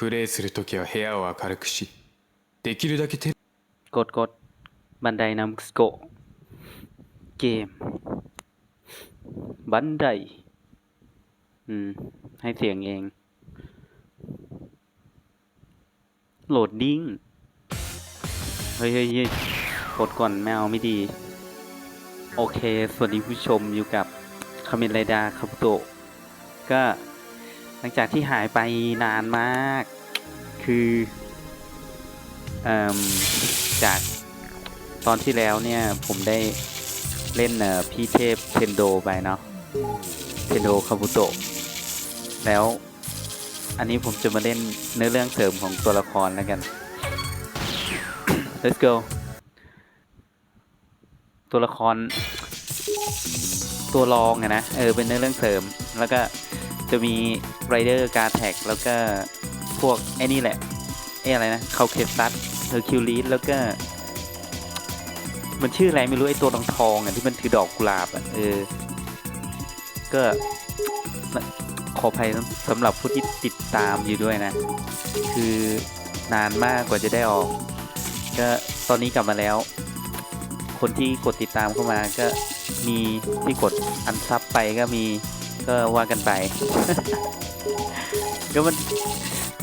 プレイするときは部屋を明るくしできるだけテレ กดกดบันไดนำสโกะเกม บันได อืม ให้เสียงเอง โหลดดิ้ง เฮ้ยเฮ้ยเฮ้ยกดก่อนแมวไม่ดี โอเค สวัสดีผู้ชมอยู่กับคาเมนไรดาคาบุโตะก็ หลังจากที่หายไปนานมาก คืออจากตอนที่แล้วเนี่ย ผมได้เล่นพี่เทพเทนโดไปเนาะเทนโดคาบุโตะแล้วอันนี้ผมจะมาเล่นเนื้อเรื่องเสริมของตัวละครแล้วกัน let's go ตัวละครตัวรองอะนะ เออ เป็นเนื้อเรื่องเสริม แล้วก็ จะมีไรเดอร์การแท็กแล้วก็พวกไอ้นี่แหละไอ้อะไรนะคาเคซัสเฮอร์คิวลิสแล้วก็ มันชื่ออะไรไม่รู้ไอ้ตัวทองทองอะที่มันถือดอกกุหลาบอะเออ ก็ขออภัยสำหรับผู้ที่ติดตามอยู่ด้วยนะ คือนานมากกว่าจะได้ออก ก็ตอนนี้กลับมาแล้ว คนที่กดติดตามเข้ามาก็มีที่กดอันซับไปก็มี ก็ว่ากันไป ก็มัน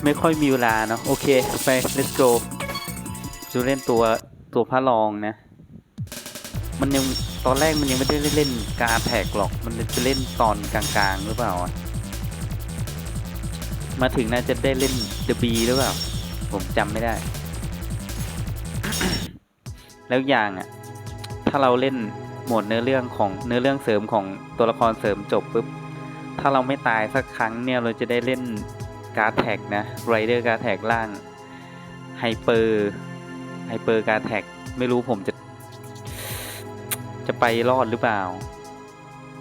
ไม่ค่อยมีเวลาเนาะโอเค ไป let's go จะเล่นตัวตัวพระรองนะ มันยังตอนแรกมันยังไม่ได้เล่นการแท็กหรอก มันจะเล่นตอนกลางๆหรือเปล่า มาถึงน่าจะได้เล่นเดบีหรือเปล่า ผมจำไม่ได้ แล้วอย่างอะ ถ้าเราเล่นหมดเนื้อเรื่องของเนื้อเรื่องเสริมของตัวละครเสริมจบปุ๊บ ถ้าเราไม่ตายสักครั้งเนี่ยเราจะได้เล่นการ์ดแท็กนะไรเดอร์การ์ดแท็กล่างไฮเปอร์ไฮเปอร์การ์ดแท็กไม่รู้ผมจะ จะไปรอดหรือเปล่า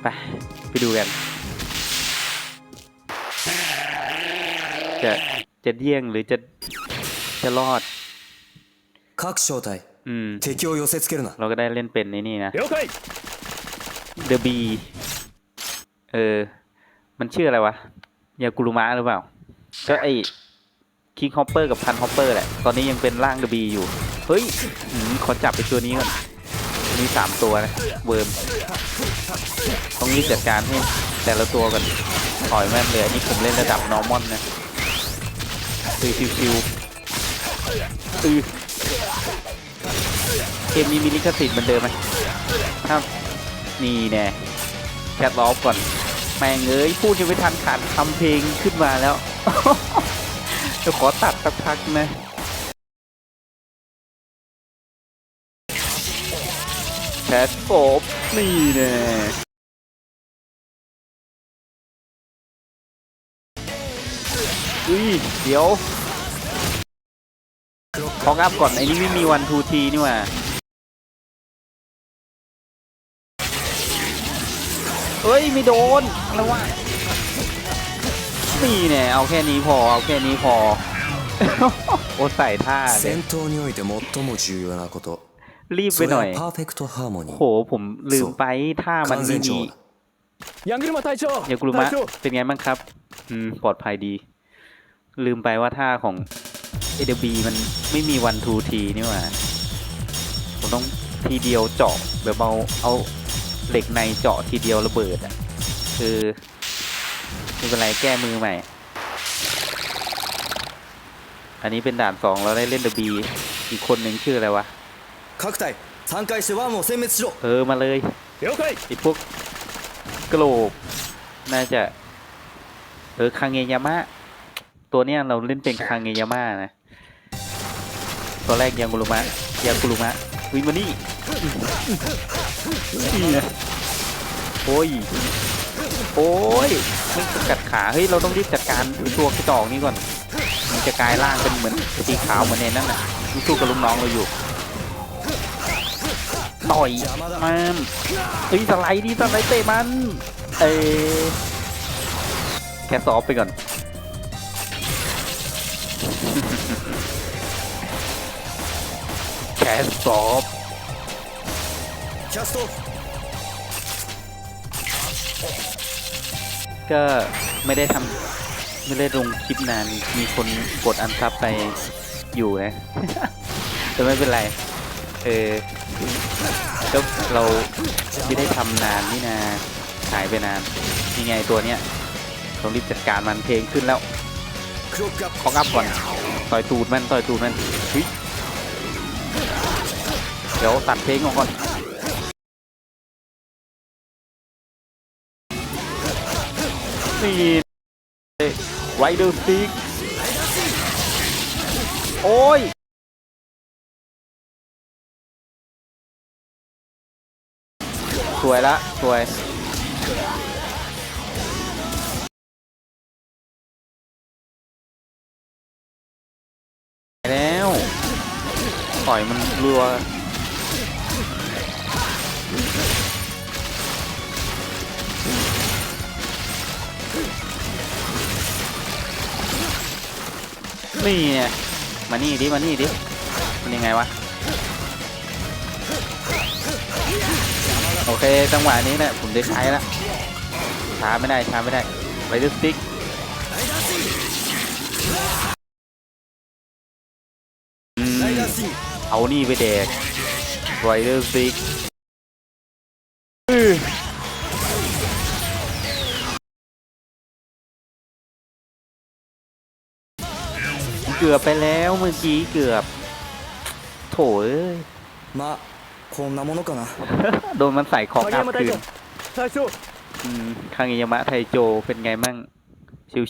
ไป ไปดูกัน จะจะเดี่ยงหรือจะจะรอด 各小隊 อืม 敵を寄せつけるな เราก็ได้เล่นเป็นในนี่นะ 了解 เดอะบี เออ มันชื่ออะไรวะยากุรุมะหรือเปล่า ก็ไอคิงฮอปเปอร์กับพันฮอปเปอร์แหละ ตอนนี้ยังเป็นร่างเดอะบีอยู่ เฮ้ยขอจับไปตัวนี้ก่อนมีสามตัวนะ เวิร์มต้องรีบจัดการให้แต่ละตัวก่อนถอยแม่นเลยอันนี้ผมเล่นระดับนอร์มอนนะคือชิวๆอือเกมนี้มีลิขสิทธิ์เหมือนเดิมไหมครับนี่แน่แคทล้อฟก่อน แม่งเอ้ยพูดยังไม่ทันขาดทำเพลงขึ้นมาแล้วเดี๋ยวขอตัดสักพักนะแคทโอบนี่แน่อุ้ย เดี๋ยวพอกอัพก่อนไอ้นี่ไม่มีวันทูทีนี่ว่า เอ้ย ไม่โดนอะไรวะนี่เนี่ยเอาแค่นี้พอ เอาแค่นี้พอ โอ้ใส่ท่าเลย 戦闘において最も重要なこと รีบ そ ไป れ หน่อย はパーフェクトハーモニ โห ー ผมลืมไปท่ามัน 完 ไม่ 全 มี 調和だヤングルマ隊長 ยากุรุมะ 隊長 เป็นไงบ้างครับ อืม ปลอดภัยดี ลืมไปว่าท่าของ AWB มันไม่มีวันทูทีนี่หว่า ผมต้องทีเดียวเจาะแบบเอาเอา เหล็กในเจาะทีเดียวระเบิดอ่ะ คือไม่เป็นไรแก้มือใหม่ อันนี้เป็นด่านสองเราได้เล่น WB อีกคนหนึ่งชื่ออะไรวะ 各隊3回してワンを殲滅しろ เออ มาเลย 了解 ไอ้พวกกระโหลกน่าจะ เออคางเงยามะ ตัวเนี้ยเราเล่นเป็นคางเงยามะนะ ตัวแรกยังกุรุมะยังกุรุมะวิมานี่ นี่นะโอ้ย โอ้ยมันจะกัดขา เฮ้ย เราต้องรีบจัดการไอ้ตัวกระจอกนี้ก่อน มันจะกลายร่างเป็นเหมือนสีขาวเหมือนในนั้นน่ะมันสู้กับลูกน้องเราอยู่ ต่อยมันเฮ้ยสไลด์ดิสไลด์เตะมัน เอ้ยแค่ซอฟไปก่อน แค่ซอฟ キャストオフ ก็ไม่ได้ท ไม่ได้ลงคลิปนาน มีคนกดอันซับไปอยู่นะ แต่ไม่เป็นไร เออก็เราไม่ได้ทำนานนี่นาหายไปนานยังไงตัวเนี้ยต้องรีบจัดการมันเพลงขึ้นแล้ว クロックアップ ขออัพก่อน ต่อยตูดมัน ต่อยตูดมันเฮ้ยเดี๋ยวตัดเพลงออกก่อน นี่ไรเดอร์ซิกโอ้ยสวยละสวยแล้วต่อยมันรัว นี่ไงมานี่ดิมานี่ดิมันยังไงวะโอเคจังหวะนี้เนี่ผมได้ใช้แล้วช้าไม่ได้ช้าไม่ได้ไปดูสติ๊กเอานี่ไปแดกไรเดอร์ซิก กือบไปแล้วเมื่อกี้เกือบ โถเอ้ย まあこんなものかな โดนมันใส่ของ 影 อัพ 山隊 คืน 長隊長 อืมคางเอยามะไทโจเป็นไงมั่ง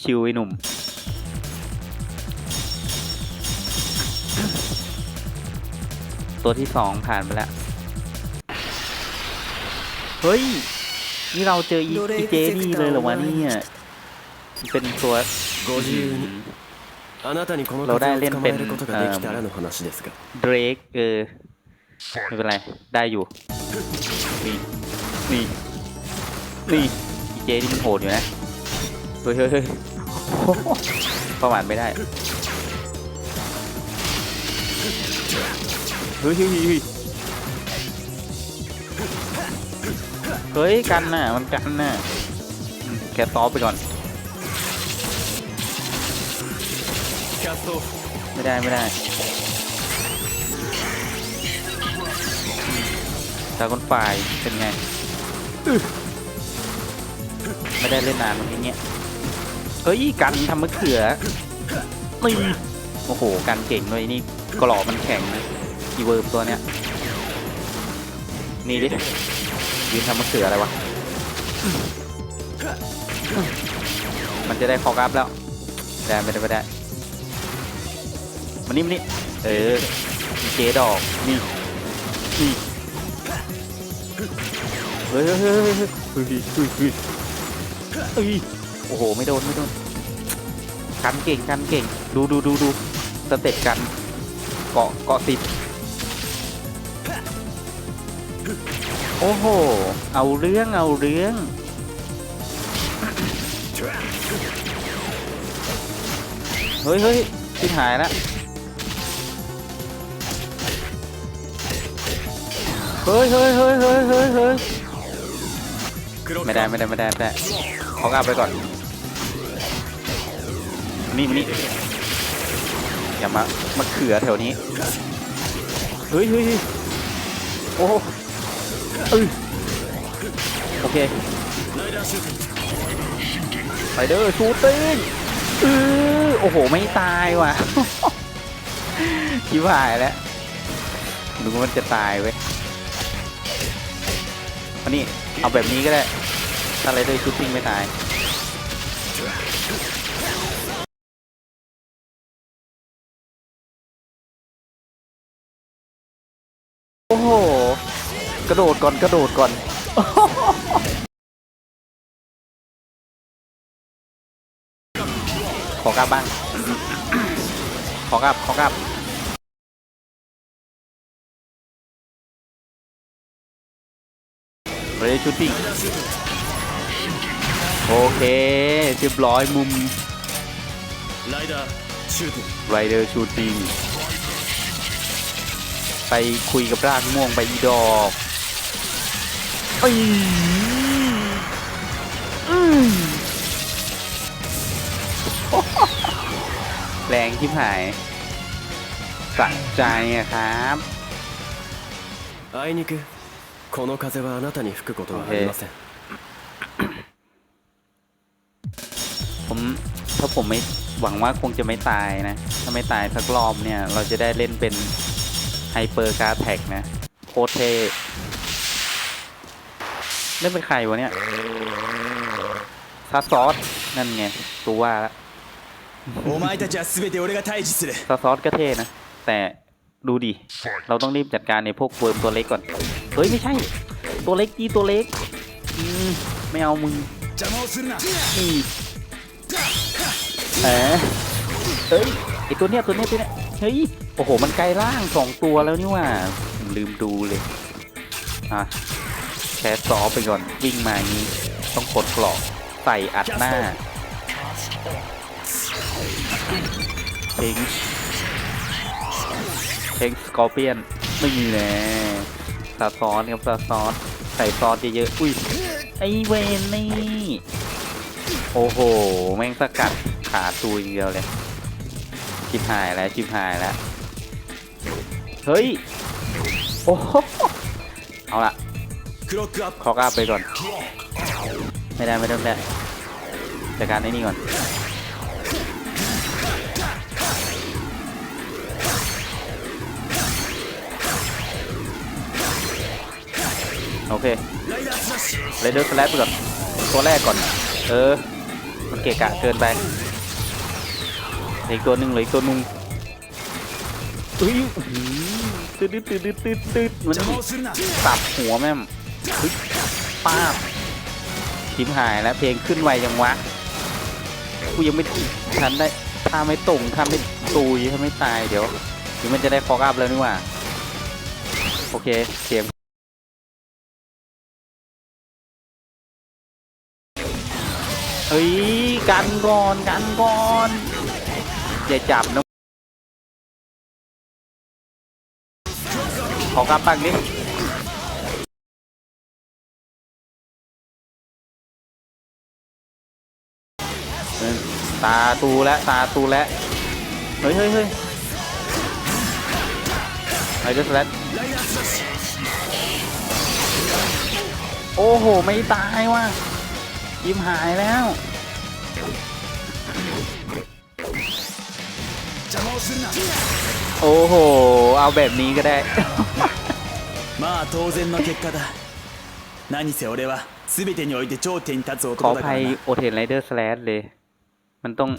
ชิวๆไอ้หนุ่ม ตัวที่สองผ่านไปแล้ว เฮ้ย นี่เราเจออีอีเจนี่เลยเหรอวะเนี่ยเป็นตัว ご自由に あなたにこのローダー風を捕まえるレンペンことができたらの話ですが เดรกเออ ไม่เป็นไร ได้อยู่ นี่ นี่ นี่อีเจนี่มันโหดอยู่นะ เฮ้ยเฮ้ยเฮ้ยโอ้โหประมาทไม่ได้ เฮ้ยเฮ้ยเฮ้ยเฮ้ยเฮ้ย กันน่ะ มันกันน่ะอืมแค่ซอฟไปก่อน ไม่ได้ไม่ได้ดราก้อนไฟเป็นไง ไม่ได้เล่นนานมันอย่างเงี้ยเอ้ยกันทำมะเขือนี่โอ้โหกันเก่งเลยนี่กรอบมันแข็งนะอีเวิร์มตัวเนี้ยนี่ดิยืนทำมะเขืออะไรวะมันจะได้คอกอัพแล้วได้ไม่ได้ไม่ได้ มานี่มานี่เออเจดอกนี่เฮ้ยเฮ้ยเฮ้ยเฮ้ยเฮ้ยเฮ้ยเฮ้ยโอ้โหไม่โดนไม่โดนกันเก่งกันเก่ง ดูดูดูดูสเต็ปกันเกาะเกาะติดโอ้โห เอาเรื่องเอาเรื่องเฮ้ยเฮ้ยทิ้งหายแล้ว เฮ้ยเฮ้ยเฮ้ยเฮ้ยเฮ้ยไม่ได้ไม่ได้ไม่ได้แม่ได้เขากลับไปก่อนนี่นี่อย่ามามาเขือแถวนี้เฮ้ยเฮ้ยโอ้โเอ้โอเคไปเด้อชูติงเออโอ้โหไม่ตายว่ะคิดว่าแล้วดูว่ามันจะตายเว้ย มานี่เอาแบบนี้ก็ได้ถ้าไรเดอร์ชูติ้งไม่ตายโอ้โหกระโดดก่อนกระโดดก่อนขอกลับบ้างขอกลับขอกลับ เรชูตติ้งโอเคเรียบร้อยมุมไรเดอร์ชูตติงไปคุยกับรากม่วงไปอีดอกไอ้แรงที่หายสะใจอะครับไอ้นี่คือ この風はあなたに吹くことはありません ผมถ้าผมไม่หวังว่าคงจะไม่ตายนะ ถ้าไม่ตายสักรอบเนี่ย เราจะได้เล่นเป็นไฮเปอร์การ์แท็กนะ โคตรเท่เล่นเป็นใครวะเนี่ยซาซอส นั่นไง ตัวว่าละ お前たちは全て俺が退治する ซาซอสก็เท่นะ แต่ดูดิ เราต้องรีบจัดการในพวกเวิร์มตัวเล็กก่อน เฮ้ยไม่ใช่ ตัวเล็กจีตัวเล็กอืมไม่เอามึงอืมเออเฮ้ยไอตัวเนี้ยตัวเนี้ยตัวเนี้ยเฮ้ยโอ้โหมันไกลล่างสองตัวแล้วนี่ว่าลืมดูเลยอะแชร์ซอไปก่อนวิ่งมานี้ต้องกดกรอกใส่อัดหน้าเพลงเพลงสกอร์เปียนไม่มีแน่ ซาซอสครับซาซอสใส่ซอสเยอะๆอุ้ยไอเวนนี่โอ้โห แม่งสกัดขาตูอย่างเดียวเลย ชิบหายแล้วชิบหายแล้ว เฮ้ย โอ้โหเอาละขอกอับไปก่อน ไม่ได้ไม่ได้แม่ไจัดการไอ้นี่ก่อน โอเคเลเดอร์สแลปก่อนตัวแรกก่อน เออ มันเกะกะเกินไปอีกตัวหนึ่งเลยตัวนึงอุ้ยตืดตืดตืดตืดตืดมันสับหัวแม่มป้าทิมหายแล้วเพลงขึ้นไวยังวะกูยังไม่ทันได้ถ้าไม่ตุ่งถ้าไม่ตูยถ้าไม่ตายเดี๋ยวมันจะได้ฟอกอัพแล้วนี่ว่า โอเคเกม เฮ้ยกันก่อนกันก่อนอย่าจับนะขอกลับปังนิตาตูและตาตูและเฮ้ยเฮ้ยเฮ้ยไอ้เจ้าสแลตโอ้โห ไม่ตายว่ะ ยิ้มหายแล้ว 邪魔をするな โอ้โห เอาแบบนี้ก็ได้ まあ当然の結果だ何せ俺は全てにおいて頂点に立つ ขอ 男 อ だか ภั ら ย な โอเทนไรเดอร์สแลชเลย มันต้อง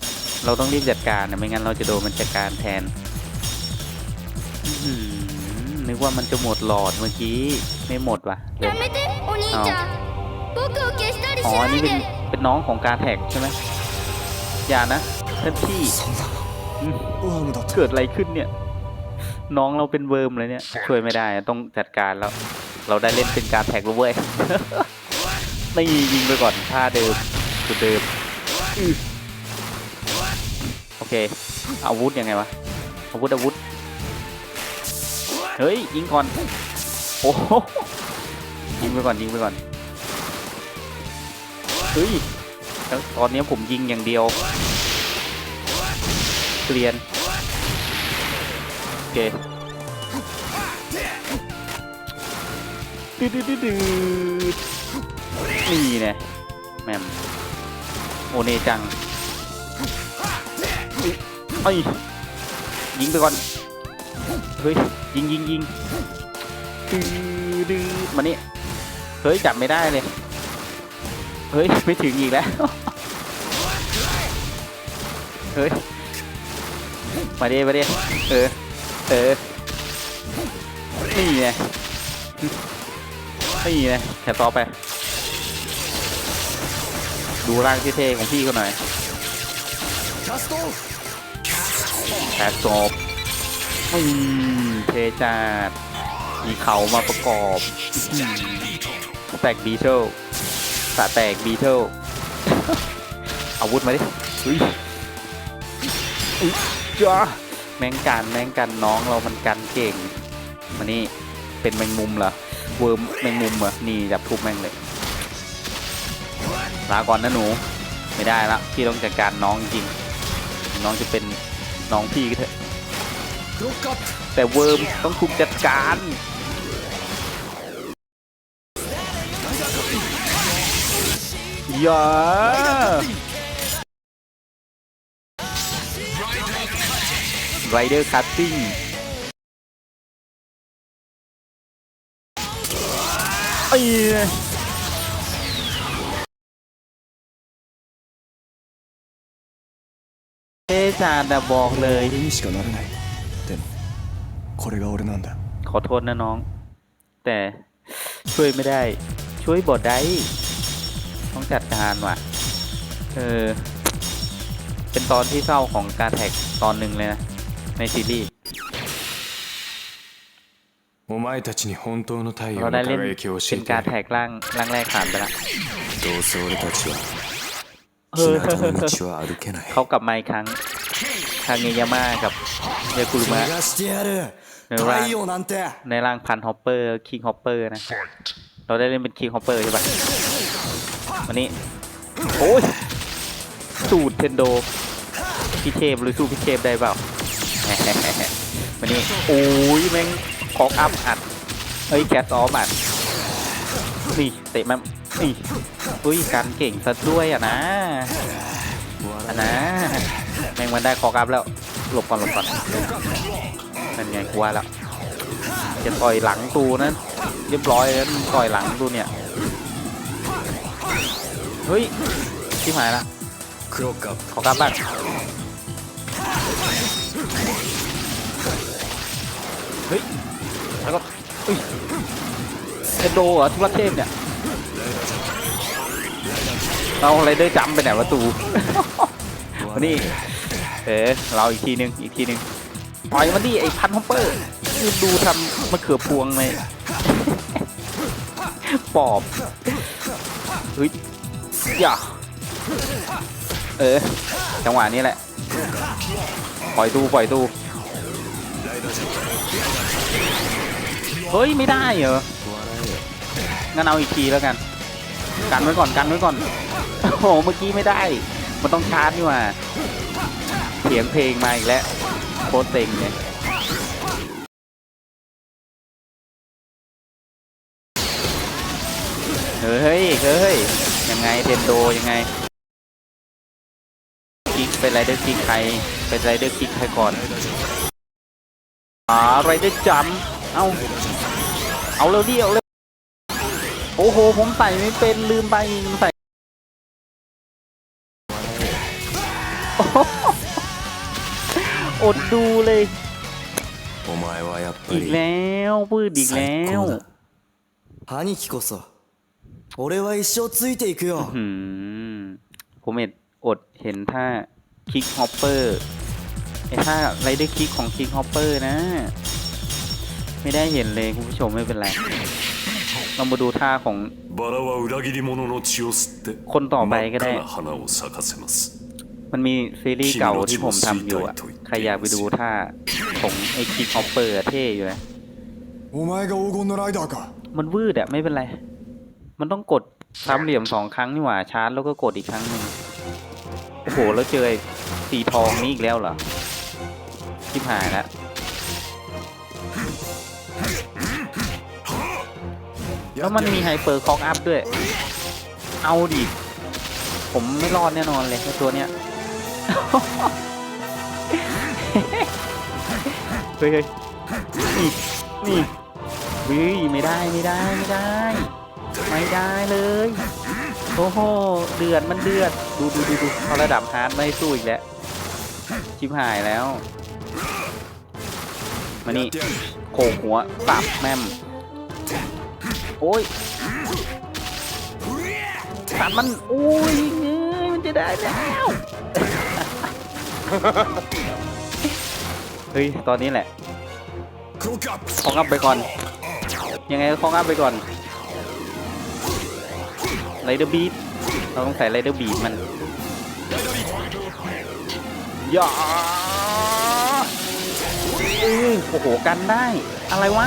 เราต้องรีบจัดการนะไม่งั้นเราจะโดนมันจัดการแทนอื้อหือนึกว่ามันจะหมดหลอดเมื่อกี้ ไม่หมดว่ะเดี๋ยว やめてお兄ちゃん僕を消したり อ๋อนี่เป็นเป็นน้องของการแท็กใช่ไหมอย่านะท่านพี่เกิดอะไรขึ้นเนี่ย น้องเราเป็นเวิร์มเลยเนี่ย ช่วยไม่ได้ต้องจัดการแล้ว เราได้เล่นเป็นการแท็กแล้วเว้ยไม่ยิงไปก่อนท่าเดิมจุดเดิมโอเค อาวุธยังไงวะ อาวุธอาวุธ เฮ้ย ยิงก่อน โอ้ยิงไปก่อนยิงไปก่อน เฮ้ยตอนนี้ผมยิงอย่างเดียว เกลียน โอเคดืดดืดดืดดืดนี่ไงแม่มโอเนจังเอ้ยยิงไปก่อน เฮ้ย ยิงยิงยิงดืดดืดมานี่เฮ้ยจับไม่ได้เลย เฮ้ย ไม่ถึงอีกแล้ว เฮ้ย มาดิมาดิเออ เออ นี่ไงนี่ไงแถบต่อไป ดูร่างเท่ๆของพี่เขาหน่อยแผลศพอืมเทจัดมีเขามาประกอบแตกดีเชล สแตกบีเทิลอาวุธมาดิอุ้ยอุ๊ยจ้าแมงกันแมงกันน้องเรามันกันเก่งมานี่เป็นแมงมุมเหรอเวิร์มแมงมุมเหรอนี่จับทุบแมงเลยลาก่อนนะหนูไม่ได้ละพี่ต้องจัดการน้องจริงน้องจะเป็นน้องพี่ก็เถอะแต่เวิร์มต้องถูกจัดการ ย่าไรเดอร์คัตติ้งไอ้เทจานนะบอกเลย 俺にしかなれないでもこれが俺なんだ ขอโทษนะน้อง แต่ช่วยไม่ได้ ช่วยบทได้ ต้องจัดการว่ะ เออ เป็นตอนที่เศร้าของการแท็กตอนหนึ่งเลยนะ ในซีรีส์ お前たちに本当の太陽 เรา の ได้เล่น 輝きを教 เป็ え น て การ やる แท็กร่างร่างแรกผ่านไปแล้ว どうせ俺たちは เออ 日向の道は歩けない เขากลับมาอีกครั้งคางเงยาม่ากับเยากุรุมะ 逃がしてやるうわ太陽なんて ในร่างพันฮอปเปอร์คิงฮอปเปอร์นะ เราได้เล่นเป็นคิงฮอปเปอร์ใช่ปะ วันนี้ โอ้ย สูตรเทนโด พี่เทพหรือสู้พี่เทพได้เปล่าวันนี้ โอ้ยแม่งคอกอัพอัดเอ้ยแคสออฟอัด นี่เตะมันนี่อุ้ยการเก่งซะด้วยอะนะอะนะ แม่งมันได้คอกอัพแล้ว หลบก่อนหลบก่อนนั่นไงกลัวแล้วจะต่อยหลังตูนั้นเรียบร้อยแล้วมันต่อยหลังตูเนี่ย เฮ้ยที่หายละขอกลับบ้านเฮ้ยแล้วก็เฮ้ยเทโดเหรอทุลกเทพเนี่ยเราอะไรเดอร์จัมไปไหนวะตูวันนี้เอ๋เราอีกทีนึงอีกทีนึงปล่อยมันดิไอ้พันฮอปเปอร์ดูทำมะเขือพวงเลยปอบเฮ้ย ย่าเออ จังหวะนี้แหละ ปล่อยตูปล่อยตูเฮ้ย ไม่ได้เหรอ งั้นเอาอีกทีแล้วกัน กันไว้ก่อนกันไว้ก่อน โอ้โห เมื่อกี้ไม่ได้ มันต้องชาร์จนี่ว่าเสียงเพลงมาอีกแล้ว โคตรเต็งเลยังไงเดนโดยังไงคิกเป็นไรเดอร์คิกใครเป็นไรเดอร์คิกใครก่อนอาไรเดอร์จัมเอาเอาเร็วดิเอาเร็วโอ้โหผมใส่ไม่เป็นลืมไปใส่อดดูเลยอีกแล้วพืดอีกแล้ว 俺は一生ついていくよ หืมผมเห็นอดเห็นท่าคิกฮอปเปอร์ไอ้ท่าไรเดอร์คิกของคิกฮอปเปอร์นะ ไม่ได้เห็นเลยคุณผู้ชมไม่เป็นไร เรามาดูท่าของ バラは裏切り者の血を吸って คนต่อไป 真っ ก็ 赤 ได้ な花を咲かせます มันมีซีรีส์เก่าที่ผมทำอยู่อ่ะ ใครอยากไปดูท่าของไอ้คิกฮอปเปอร์เท่อยู่นะ お前が黄金のライダーか มันวืดอะไม่เป็นไร มันต้องกดสามเหลี่ยมสองครั้งนี่หว่าชาร์จแล้วก็กดอีกครั้งหนึ่งโอ้โหแล้วเจอไอ้สีทองนี่อีกแล้วเหรอชิบหายแล้วแล้วมันมีไฮเปอร์คอกอัพด้วย เอาดิ ผมไม่รอดแน่นอนเลยไอ้ตัวเนี้ยเฮ้ยเฮ้ยนี่นี่เฮ้ยไม่ได้ไม่ได้ไม่ได้ ไม่ได้เลย โอ้โห เดือดมันเดือด ดูดูดูดูเขาระดับฮาร์ดไม่สู้อีกแล้ว ชิบหายแล้ว มานี่โขกหัวปับแม่ม โอ้ยตัดมันโอ้ยเงยมันจะได้แล้วเฮ้ย ตอนนี้แหละ คองอับไปก่อน ยังไงคองอับไปก่อน ไรเดอร์บีทเราต้องใส่ไรเดอร์บีทมันย่าอู้โอ้โหกันได้ อะไรวะ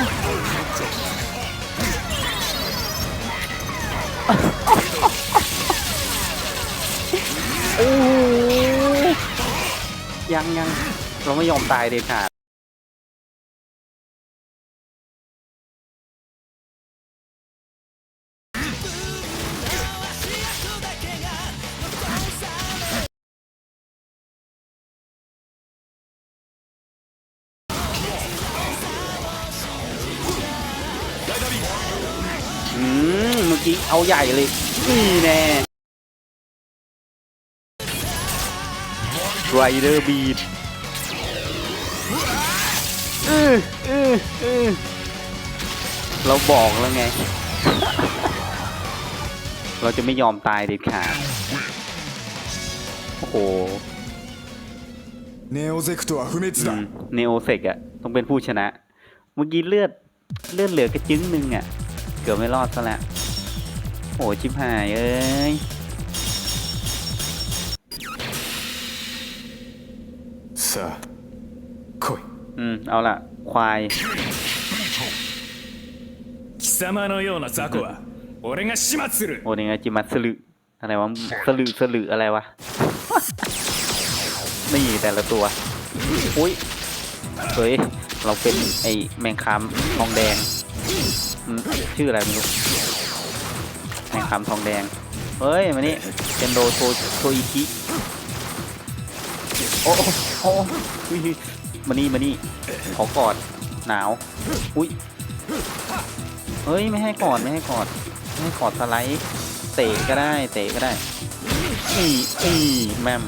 โอ้ยังยังเราไม่ยอมตายเด็ดขาด ไรเดอร์บีดเออเออเออเราบอกแล้วไง เราจะไม่ยอมตายเด็ดขาด โอ้โห ネオゼクトは不滅だ、 เนโอเซกอะต้องเป็นผู้ชนะ เมื่อกี้เลือดเลือดเหลือกระจึ้งหนึ่งอะเกือบไม่รอดซะแล้วโอ้ชิบหายเอ้ย さあ来い อืม เอาล่ะ ควาย 貴様のような雑魚は俺が始末する โอ้นี่ไงจิมัตสลึอะไรวะสลึสลึอะไรวะ นี่แต่ละตัวอุ้ยเฮ้ย เราเป็นไอแมงคามทองแดงอืมชื่ออะไรไม่รู้ แมงคามทองแดง เฮ้ย มานี่เป็นโดโทโทอิคิ โอ้โอ้โอ้อุ้ยมานี่มานี่ขอกอดหนาว อุ้ยเฮ้ยไม่ให้กอดไม่ให้กอดไม่ให้กอดสไลด์เตะก็ได้เตะก็ได้นี่นี่แมม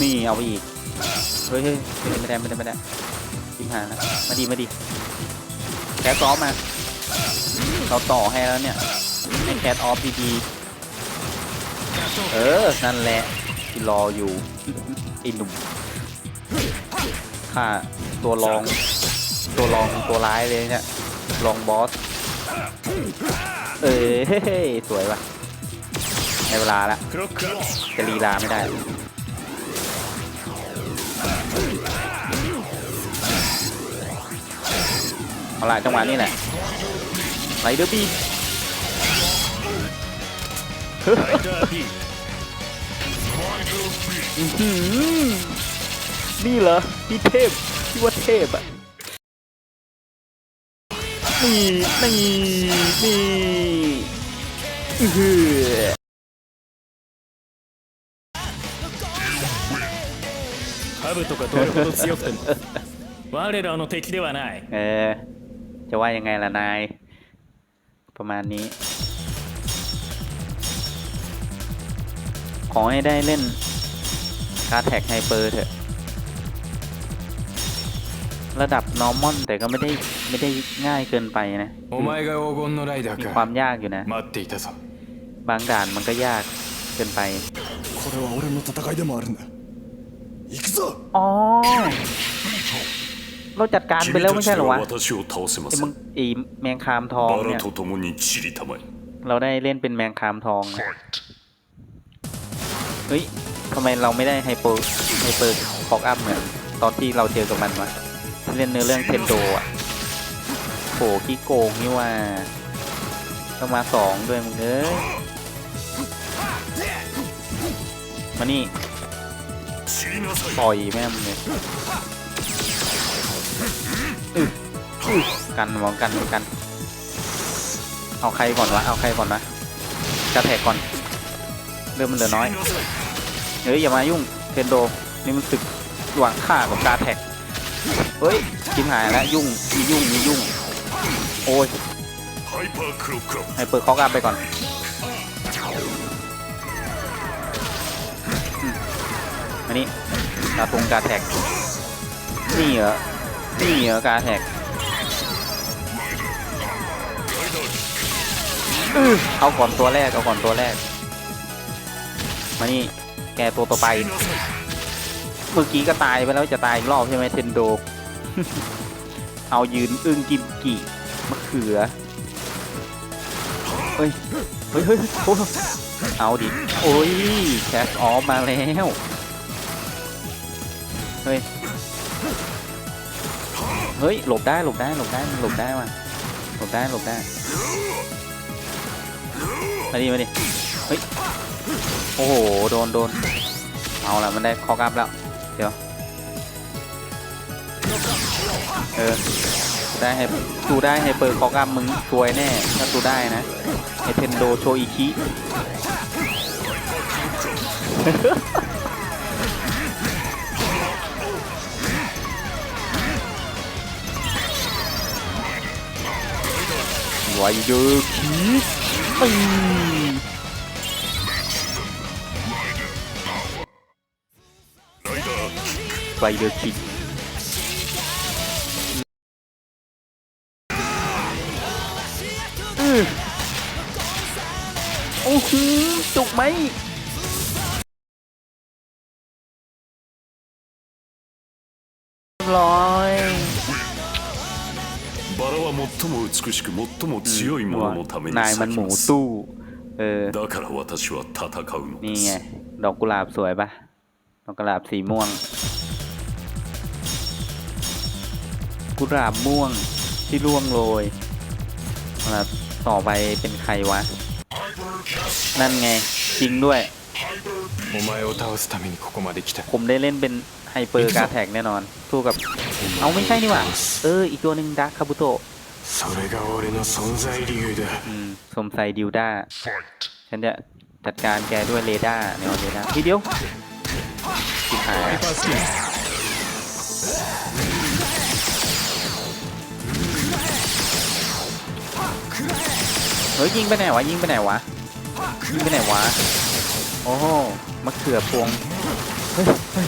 นี่เอาไปอีกเฮ้ยเฮ้ยไม่ได้ไม่ได้ไม่ได้ทิมหายแล้วมาดีมาดีแคสออฟมาเราต่อให้แล้วเนี่ยให้แคสออฟดีๆเออนั่นแหละที่รออยู่ไอ้หนุ่ม ฆ่าตัวรอง ตัวรองตัวร้ายเลยเนี่ยรองบอส เอ้ยสวยว่ะในเวลาละจะลีลาไม่ได้เอาละจังหวะนี้แหละไรเดอร์บี้เดอร์บี้ นี่เหรอพี่เทพพี่ว่าเทพอ่ะ นี่นี่นี่อื้อหือ ハブとかどれほど強くても我らの敵ではない เออ จะว่ายังไงล่ะนาย ประมาณนี้ ขอให้ได้เล่นการ์ดแท็กไฮเปอร์เถอะ ระดับ normal แต่ก็ไม่ได้ไม่ได้ง่ายเกินไปนะมีความยากอยู่นะ บางด่านมันก็ยากเกินไปอ๋อเราจัดการไปแล้วไม่ใช่หรอวะไอ้มึงอ้แมงคามทองเนี่ยเราได้เล่นเป็นแมงคามทองเฮ้ยทำไมเราไม่ได้ไฮเปอร์ไฮเปอร์ฟอกอัพเหมือนตอนที่เราเจอกับมันวะ เล่นเนื้อเรื่องเทนโดอะโผขี้โกงนี่ว่าต้องมาสองด้วยมึงเอยมานี่ล่อยแม่มึงเลยกันมองกันกัน เอาใครก่อนวะ เอาใครก่อนวะกระแทกก่อน เริ่มมันเหลือน้อย เฮ้ยอย่ามายุ่งเทนโด นี่มันตึกหวังค่ากับกาแท็ก เฮ้ยชิมหายแล้วยุ่งมียุ่งมียุ่ง โอ้ยให้เปิดคอกอัพไปก่อนอันนี้กาตรงกาแท็กนี่เหรอนี่เหรอกาแท็กเอาก่อนตัวแรกเอาก่อนตัวแรก มานี่แกตัวต่อไป เมื่อกี้ก็ตายไปแล้วจะตายอีกรอบใช่ไหมเทนโด เอายืนอึ้งกินกี่มะเขือ เฮ้ย เฮ้ยเฮ้ยโอ้เอาดิ โอ้ยแคสออฟมาแล้ว เฮ้ย เฮ้ย หลบได้ หลบได้ หลบได้ หลบได้ว่ะ หลบได้ หลบได้ มาดิ มาดิ เฮ้ย โอ้โห โดน โดน เอาละมันได้คอกอัพแล้วียวออได้ให้ตูได้ให้เปิดคอกอัมมึงซวยแน่ ถ้าตูได้นะไอเทนโดโชอิคิไวเดอร์คิก ปีไวเดอร์คิกอื้อโอ้โหจุกไหมเรียบร้อย バラは最も美しく最も強い者のために นายมัน 咲 ห き มู ます ตู้ เออ だから私は戦うの นี่ で ไง す ดอกกุหลาบสวยปะดอกกุหลาบสีม่วง กุหลาบม่วงที่ร่วงโรยนะครต่อไปเป็นใครวะ นั่นไงจริงด้วย ผมได้เล่นเป็นไฮเปอร์การแท็กแน่นอนสู้กับ เอาไม่ใช่นี่หว่า เออ อีกตัวหนึ่งดักคาบุโตะสมไซดิวด้าฉันจะจัดการแกด้วยเรดาร์เนวเรดาร์ทีเดียวหาย ฮ้ยยิงไปไหนวะยิงไปไหนวะยิงไปไหนวะโอ้โหมะเขือพวงเฮ้ยเฮ้ย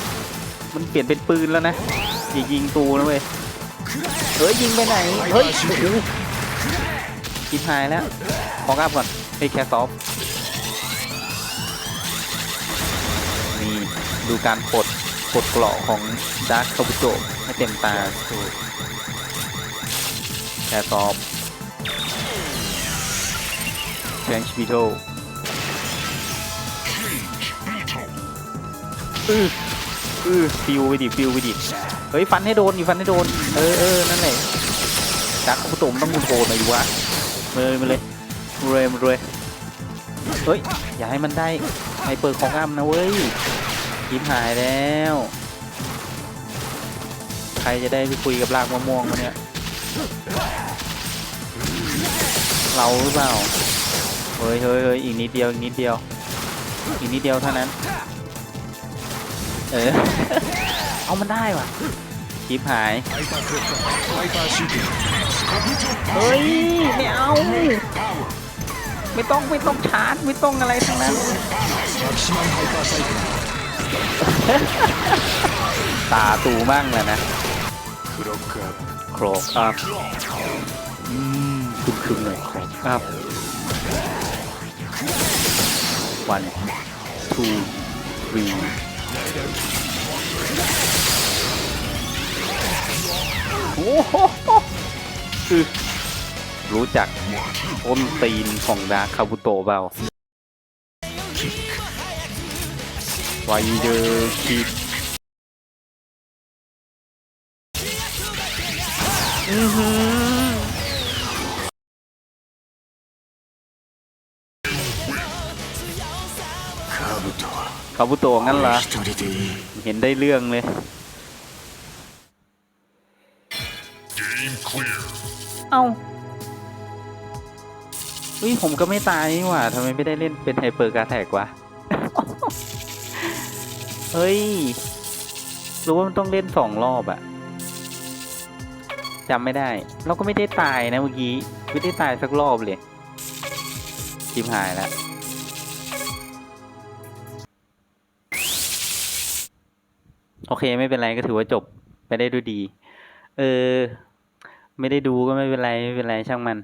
มันเปลี่ยนเป็นปืนแล้วนะอย่ายิงตูนะเว้ยเฮ้ยยิงไปไหนเฮ้ยโอ้โหชิบหายแล้วขอกลับก่อนเฮ้ยแคสซอฟนี่ดูการปลดปลดเกราะของดาร์คคาบุโตให้เต็มตาแคสซอฟ Change Beetle อืออือฟิวไปดิฟิวไปดิเฮ้ยฟันให้โดนดิฟันให้โดน เออเออนั่นแหละดักขบุตมต้องมุนโกนหน่อยดิวะมาเลยมาเลยมาเลยมาเลยเฮ้ย อย่าให้มันได้ไฮเปอร์ของอ้ำนะเว้ยยิ้มหายแล้ว ใครจะได้ไปคุยกับลากมะม่วงมาเนี่ย เราหรือเปล่าเฮ้ยเฮ้ยเฮ้ยอีกนิดเดียวอีกนิดเดียว อีกนิดเดียวเท่านั้น เออ เอามันได้ว่ะคลิปหาย เฮ้ย ไม่เอา ไม่ต้องไม่ต้องชาร์จ ไม่ต้องอะไรทั้งนั้น ตาตูมั่งเลยนะ โครกอัพอืมคุ้มๆหน่อยครกอัพ one two three โอ้โหคือรู้จักต้นตีนของดาคาบุโตเปล่าไวเดอร์คิดอือหือาบุโตงั้นเหรอเห็นได้เรื่องเลยเอาอุ้ยผมก็ไม่ตายนี่หว่าทำไมไม่ได้เล่นเป็นไฮเปอร์การแท็กวะ เฮ้ย รู้ว่ามันต้องเล่นสองรอบอะจำไม่ได้ เราก็ไม่ได้ตายนะเมื่อกี้ ไม่ได้ตายสักรอบเลยทิมหายแล้ว อเคไม่เป็นไรก็ถือว่าจบไปได้ด้วยดี เออ ไม่ได้ดูก็ไม่เป็นไรไม่เป็นไรช่างมัน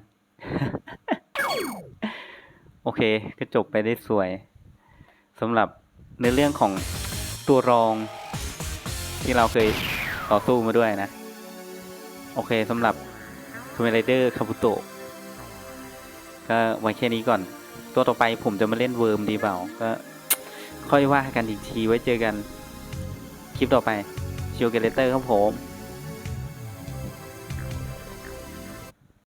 โอเค ก็จบไปได้สวยสำหรับในเรื่องของตัวรองที่เราเคยต่อสู้มาด้วยนะ โอเคสำหรับ t o m b r a i d e r k a b u t o ก็ไว้แค่นี้ก่อน ตัวต่อไปผมจะมาเล่นเวิร์มดีเปล่า ก็ค่อยว่ากันอีกทีไว้เจอกัน คลิปต่อไปชิวเกเลเตอร์ครับผม